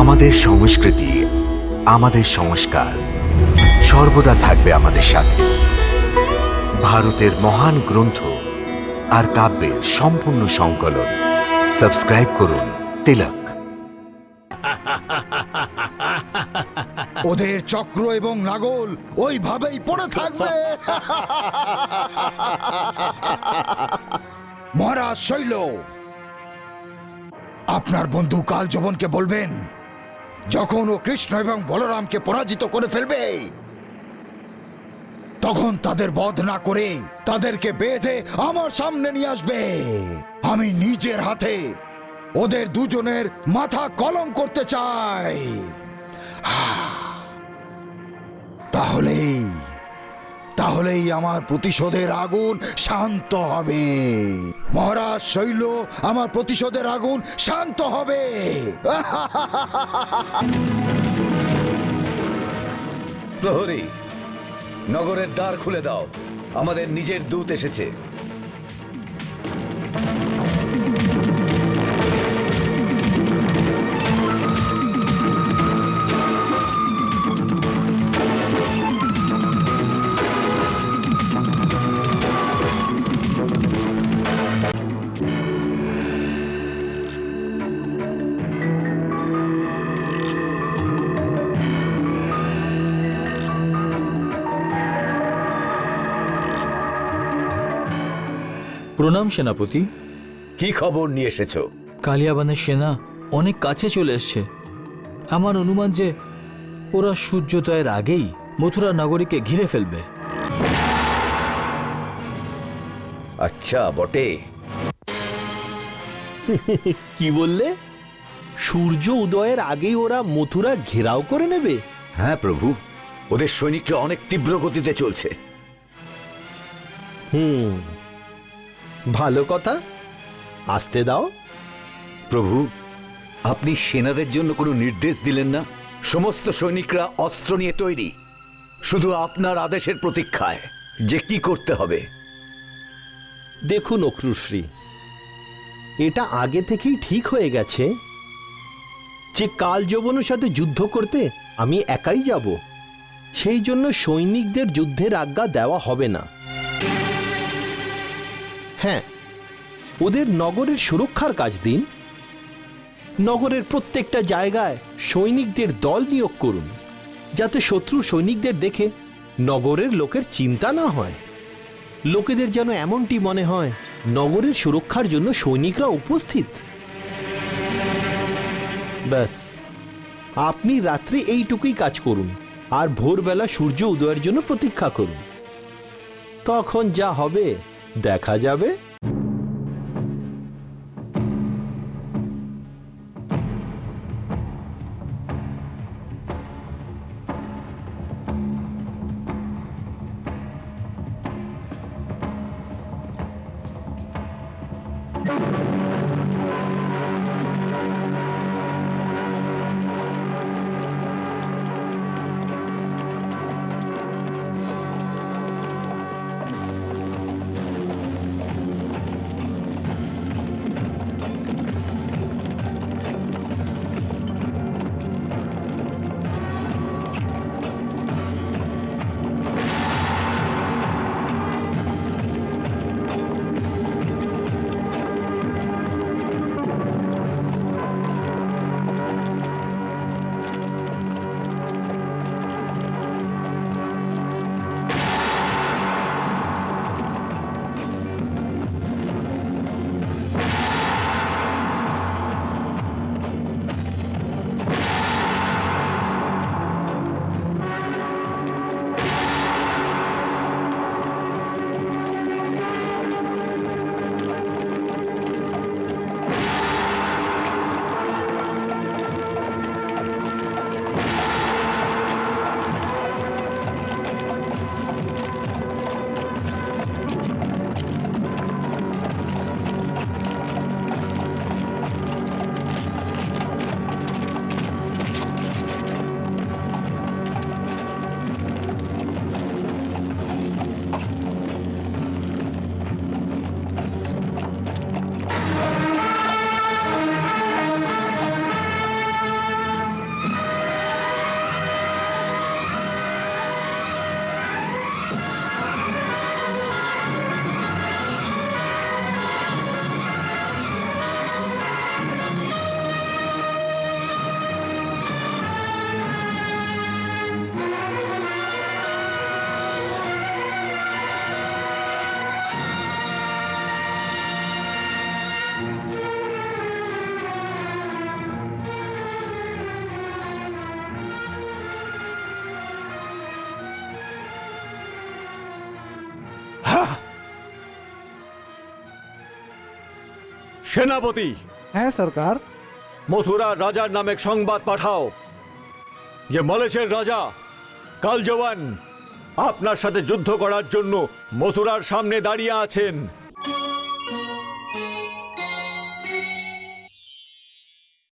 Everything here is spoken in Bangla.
আমাদের সংস্কৃতি, আমাদের সংস্কার সর্বদা থাকবে আমাদের সাথে। ভারতের মহান গ্রন্থ আর কাব্যের সম্পূর্ণ সংকলন। সাবস্ক্রাইব করুন তিলক। ওদের চক্র এবং নাগল ওইভাবেই পড়ে থাকবে। মহারাজ শৈল, আপনার বন্ধু কাল যবনকে বলবেন যখন ও কৃষ্ণ এবং বলরামকে পরাজিত করে ফেলবে, তখন তাদের বধ না করে তাদেরকে বেঁধে আমার সামনে নিয়ে আসবে। আমি নিজের হাতে ওদের দুজনের মাথা কলম করতে চাই। তাহলেই তাহলেই আমার প্রতিশোধের আগুন শান্ত হবে। মহারাজ শৈল, আমার প্রতিশোধের আগুন শান্ত হবে। প্রহরী, নগরের দ্বার খুলে দাও। আমাদের নিজের দূত এসেছে। প্রণাম সেনাপতি। কি খবর নিয়ে এসেছ? কালিয়াবানের সেনা অনেক কাছে চলে এসছে। আমার অনুমান যে ওরা সূর্যোদয়ের আগেই মথুরা নগরীকে ঘিরে ফেলবে। আচ্ছা বটে। কি বললে? সূর্য উদয়ের আগেই ওরা মথুরা ঘেরাও করে নেবে? হ্যাঁ প্রভু। ওদের সৈনিকরা অনেক তীব্র গতিতে চলছে। হুম। ভালো কথা? আসতে দাও। প্রভু আপনি সেনাদের জন্য কোনো নির্দেশ দিলেন না? সমস্ত সৈনিকরা অস্ত্র নিয়ে তৈরি। শুধু আপনার আদেশের প্রতীক্ষায় যে কি করতে হবে। দেখুন অক্রুশ্রী এটা আগে থেকেই ঠিক হয়ে গেছে। যে কাল যৌবনের সাথে যুদ্ধ করতে আমি একাই যাব সেই জন্য সৈনিকদের যুদ্ধের আজ্ঞা দেওয়া হবে না। হ্যাঁ ওদের নগরের সুরক্ষার কাজ দিন। নগরের প্রত্যেকটা জায়গায় সৈনিকদের দল নিয়োগ করুন, যাতে শত্রু সৈনিকদের দেখে নগরের লোকের চিন্তা না হয়। লোকেদের যেন এমনটি মনে হয়, নগরের সুরক্ষার জন্য সৈনিকরা উপস্থিত। ব্যাস, আপনি রাত্রে এইটুকুই কাজ করুন, আর ভোরবেলা সূর্য উদয়ের জন্য প্রতীক্ষা করুন। তখন যা হবে দেখা যাবে সেনাপতি। হ্যাঁ সরকার। মথুরার রাজার নামে সংবাদ পাঠাও। যে মলেশের রাজা কাল জওয়ান আপনার সাথে যুদ্ধ করার জন্য মথুরার সামনে দাঁড়িয়ে আছেন।